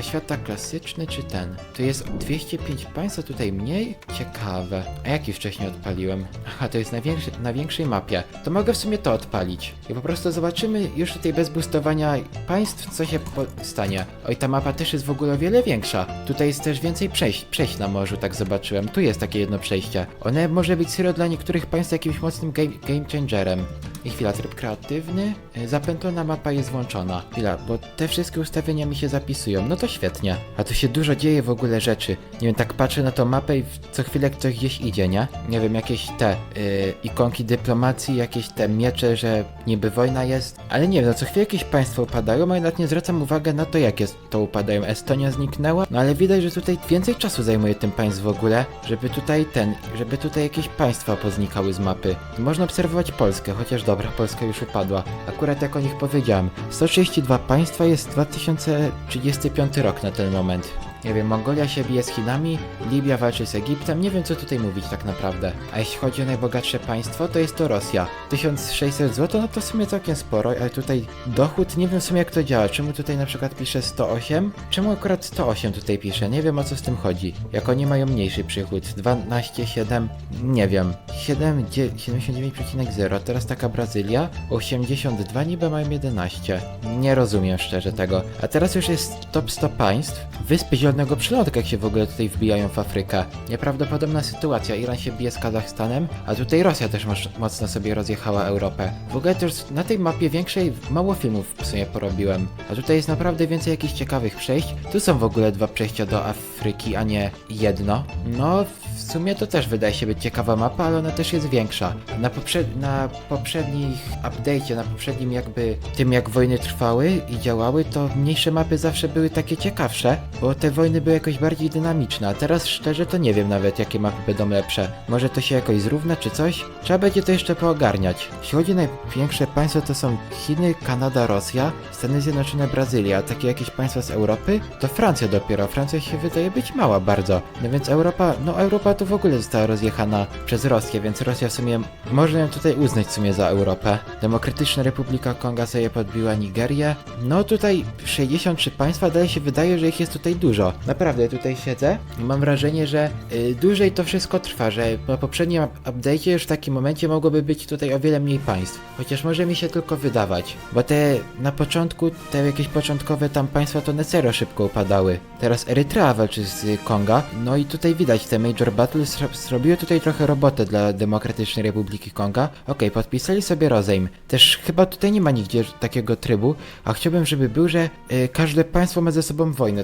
Oświata klasyczny czy ten? Tu jest 205 państw, a tutaj mniej? Ciekawe. A jaki wcześniej odpaliłem? Aha, to jest na, większy, na większej mapie. To mogę w sumie to odpalić. I po prostu zobaczymy już tutaj bez boostowania państw, co się stanie. Oj, ta mapa też jest w ogóle o wiele większa. Tutaj jest też więcej przejść, przejść na morzu, tak zobaczyłem. Tu jest takie jedno przejście. One może być serio dla niektórych państw jakimś mocnym game, game changerem. I chwila, tryb kreatywny. Y, Zapętlona mapa jest włączona. Chwila, bo te wszystkie ustawienia mi się zapisują. No to świetnie. A tu się dużo dzieje w ogóle rzeczy. Nie wiem, tak patrzę na tą mapę i co chwilę ktoś gdzieś idzie, nie? Nie wiem, jakieś te y, ikonki dyplomacji, jakieś te miecze, że niby wojna jest. Ale nie wiem, no co chwilę jakieś państwa upadają, a jednak nie zwracam uwagi na to, jakie to upadają. Estonia zniknęła, no ale widać, że tutaj więcej czasu zajmuje tym państw w ogóle, żeby tutaj ten, żeby tutaj jakieś państwa poznikały z mapy. Można obserwować Polskę, chociaż dobra, Polska już upadła. Akurat jak o nich powiedziałem, 132 państwa jest 2035 rok na ten moment. Nie wiem, Mongolia się bije z Chinami, Libia walczy z Egiptem, nie wiem co tutaj mówić tak naprawdę. A jeśli chodzi o najbogatsze państwo, to jest to Rosja. 1600 zł, no to w sumie całkiem sporo, ale tutaj dochód, nie wiem w sumie jak to działa. Czemu tutaj na przykład pisze 108? Czemu akurat 108 tutaj pisze? Nie wiem o co z tym chodzi. Jak oni mają mniejszy przychód, 12,7, nie wiem, 7, dzie- 79,0, a teraz taka Brazylia, 82 niby mają 11. Nie rozumiem szczerze tego. A teraz już jest top 100 państw. Wyspy Zielonego Przylądka, jak się w ogóle tutaj wbijają w Afrykę. Nieprawdopodobna sytuacja. Iran się bije z Kazachstanem, a tutaj Rosja też moc- mocno sobie rozjechała Europę. W ogóle też na tej mapie większej mało filmów w sumie porobiłem. A tutaj jest naprawdę więcej jakichś ciekawych przejść. Tu są w ogóle dwa przejścia do Afryki, a nie jedno. No, w sumie to też wydaje się być ciekawa mapa, ale ona też jest większa. Na, poprze- na poprzednich update'cie, na poprzednim jakby tym jak wojny trwały i działały, to mniejsze mapy zawsze były takie ciekawsze, bo te wojny były jakoś bardziej dynamiczne, a teraz szczerze to nie wiem nawet jakie mapy będą lepsze. Może to się jakoś zrówna czy coś? Trzeba będzie to jeszcze poogarniać. Jeśli chodzi o największe państwa to są Chiny, Kanada, Rosja, Stany Zjednoczone, Brazylia, a takie jakieś państwa z Europy to Francja dopiero. Francja się wydaje być mała bardzo. No więc Europa, no Europa to w ogóle została rozjechana przez Rosję, więc Rosja w sumie można ją tutaj uznać w sumie za Europę. Demokratyczna Republika Konga sobie podbiła Nigerię. No tutaj 63 państwa, dalej się wydaje, że ich jest tutaj dużo. Naprawdę tutaj siedzę i mam wrażenie, że y, dłużej to wszystko trwa, że po poprzednim up- update'cie już w takim momencie mogłoby być tutaj o wiele mniej państw. Chociaż może mi się tylko wydawać, bo te na początku, te jakieś początkowe tam państwa to Necero szybko upadały. Teraz Erytrea walczy z y, Konga, no i tutaj widać te Major Battles zro- zrobiły tutaj trochę robotę dla Demokratycznej Republiki Konga. Okej, podpisali sobie rozejm. Też chyba tutaj nie ma nigdzie takiego trybu, a chciałbym, żeby był, że y, każde państwo ma ze sobą wojnę.